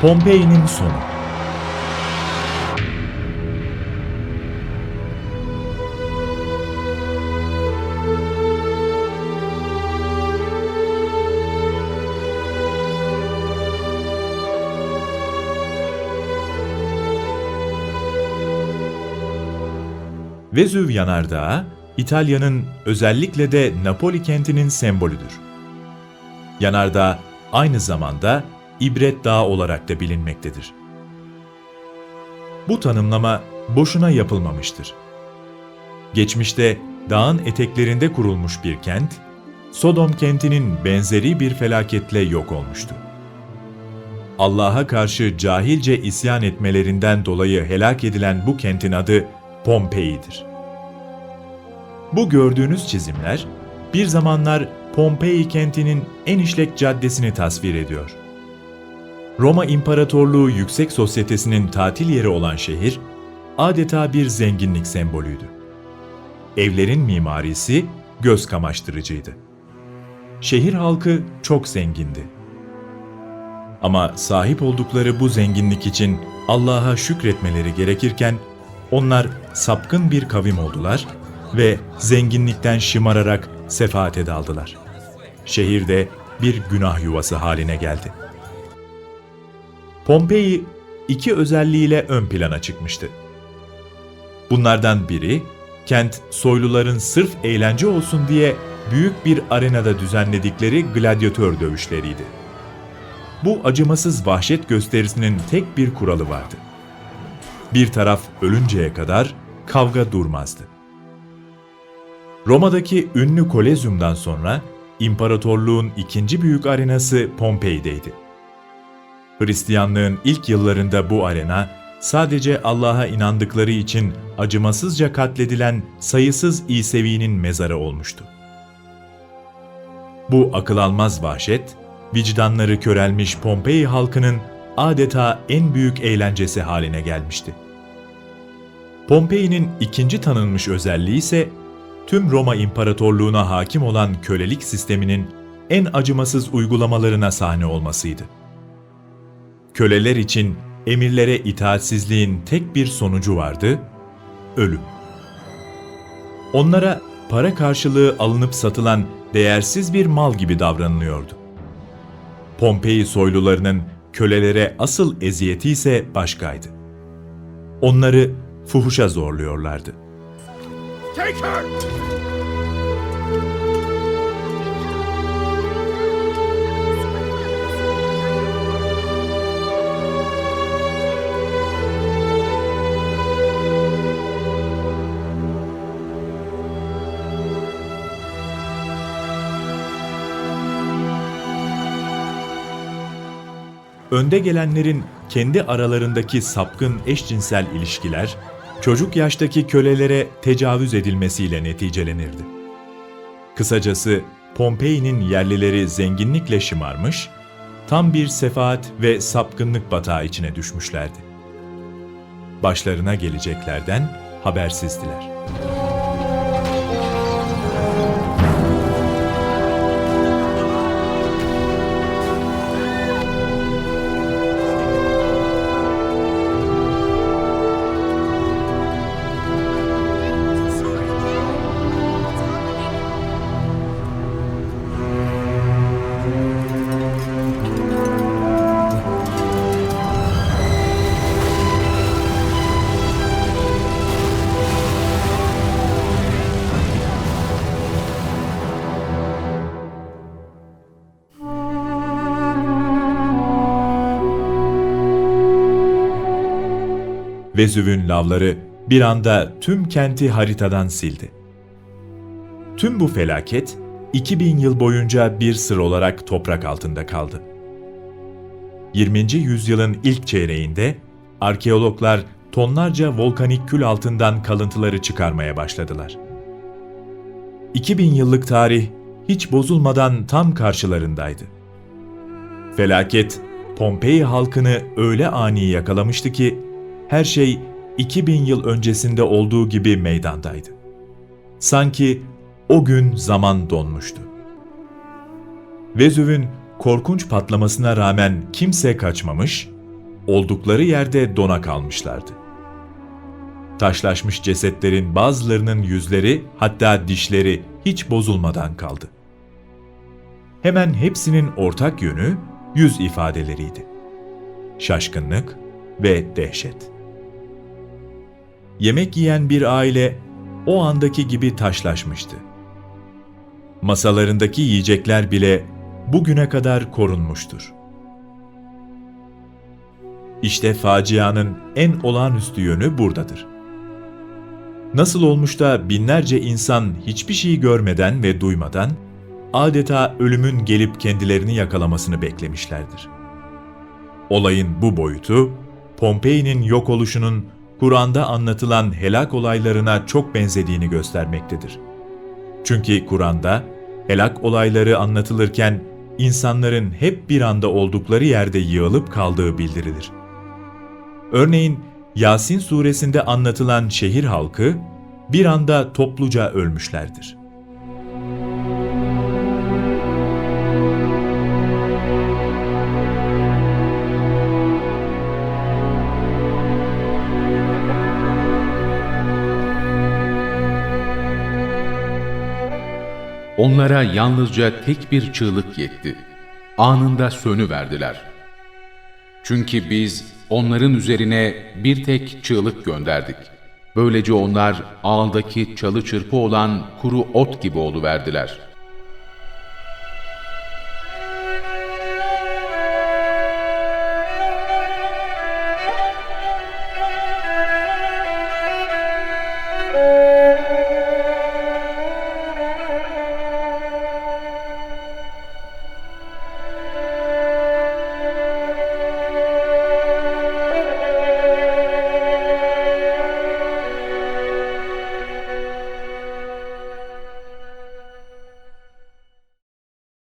Pompei'nin sonu Vezüv yanardağı, İtalya'nın özellikle de Napoli kentinin sembolüdür. Yanardağ aynı zamanda İbret Dağı olarak da bilinmektedir. Bu tanımlama boşuna yapılmamıştır. Geçmişte dağın eteklerinde kurulmuş bir kent, Sodom kentinin benzeri bir felaketle yok olmuştu. Allah'a karşı cahilce isyan etmelerinden dolayı helak edilen bu kentin adı Pompei'dir. Bu gördüğünüz çizimler bir zamanlar Pompei kentinin en işlek caddesini tasvir ediyor. Roma İmparatorluğu Yüksek Sosyetesi'nin tatil yeri olan şehir adeta bir zenginlik sembolüydü. Evlerin mimarisi göz kamaştırıcıydı. Şehir halkı çok zengindi. Ama sahip oldukları bu zenginlik için Allah'a şükretmeleri gerekirken onlar sapkın bir kavim oldular ve zenginlikten şımararak sefaate daldılar. Şehirde bir günah yuvası haline geldi. Pompei iki özelliğiyle ön plana çıkmıştı. Bunlardan biri, kent soyluların sırf eğlence olsun diye büyük bir arenada düzenledikleri gladyatör dövüşleriydi. Bu acımasız vahşet gösterisinin tek bir kuralı vardı. Bir taraf ölünceye kadar kavga durmazdı. Roma'daki ünlü Kolezyum'dan sonra imparatorluğun ikinci büyük arenası Pompei'deydi. Hristiyanlığın ilk yıllarında bu arena sadece Allah'a inandıkları için acımasızca katledilen sayısız İsevi'nin mezarı olmuştu. Bu akıl almaz vahşet, vicdanları körelmiş Pompei halkının adeta en büyük eğlencesi haline gelmişti. Pompei'nin ikinci tanınmış özelliği ise tüm Roma İmparatorluğuna hakim olan kölelik sisteminin en acımasız uygulamalarına sahne olmasıydı. Köleler için emirlere itaatsizliğin tek bir sonucu vardı, ölüm. Onlara para karşılığı alınıp satılan değersiz bir mal gibi davranılıyordu. Pompei soylularının kölelere asıl eziyeti ise başkaydı. Onları fuhuşa zorluyorlardı. Take her! Önde gelenlerin kendi aralarındaki sapkın eşcinsel ilişkiler, çocuk yaştaki kölelere tecavüz edilmesiyle neticelenirdi. Kısacası Pompei'nin yerlileri zenginlikle şımarmış, tam bir sefaat ve sapkınlık batağı içine düşmüşlerdi. Başlarına geleceklerden habersizdiler. Vezüv'ün lavları bir anda tüm kenti haritadan sildi. Tüm bu felaket 2000 yıl boyunca bir sır olarak toprak altında kaldı. 20. yüzyılın ilk çeyreğinde arkeologlar tonlarca volkanik kül altından kalıntıları çıkarmaya başladılar. 2000 yıllık tarih hiç bozulmadan tam karşılarındaydı. Felaket Pompei halkını öyle ani yakalamıştı ki her şey 2000 yıl öncesinde olduğu gibi meydandaydı. Sanki o gün zaman donmuştu. Vezüv'ün korkunç patlamasına rağmen kimse kaçmamış, oldukları yerde dona kalmışlardı. Taşlaşmış cesetlerin bazılarının yüzleri hatta dişleri hiç bozulmadan kaldı. Hemen hepsinin ortak yönü yüz ifadeleriydi. Şaşkınlık ve dehşet. Yemek yiyen bir aile o andaki gibi taşlaşmıştı. Masalarındaki yiyecekler bile bugüne kadar korunmuştur. İşte facianın en olağanüstü yönü buradadır. Nasıl olmuş da binlerce insan hiçbir şey görmeden ve duymadan adeta ölümün gelip kendilerini yakalamasını beklemişlerdir. Olayın bu boyutu, Pompei'nin yok oluşunun Kur'an'da anlatılan helak olaylarına çok benzediğini göstermektedir. Çünkü Kur'an'da helak olayları anlatılırken insanların hep bir anda oldukları yerde yığılıp kaldığı bildirilir. Örneğin Yasin suresinde anlatılan şehir halkı bir anda topluca ölmüşlerdir. Onlara yalnızca tek bir çığlık yetti. Anında sönüverdiler. Çünkü biz onların üzerine bir tek çığlık gönderdik. Böylece onlar ağıldaki çalı çırpı olan kuru ot gibi oluverdiler.''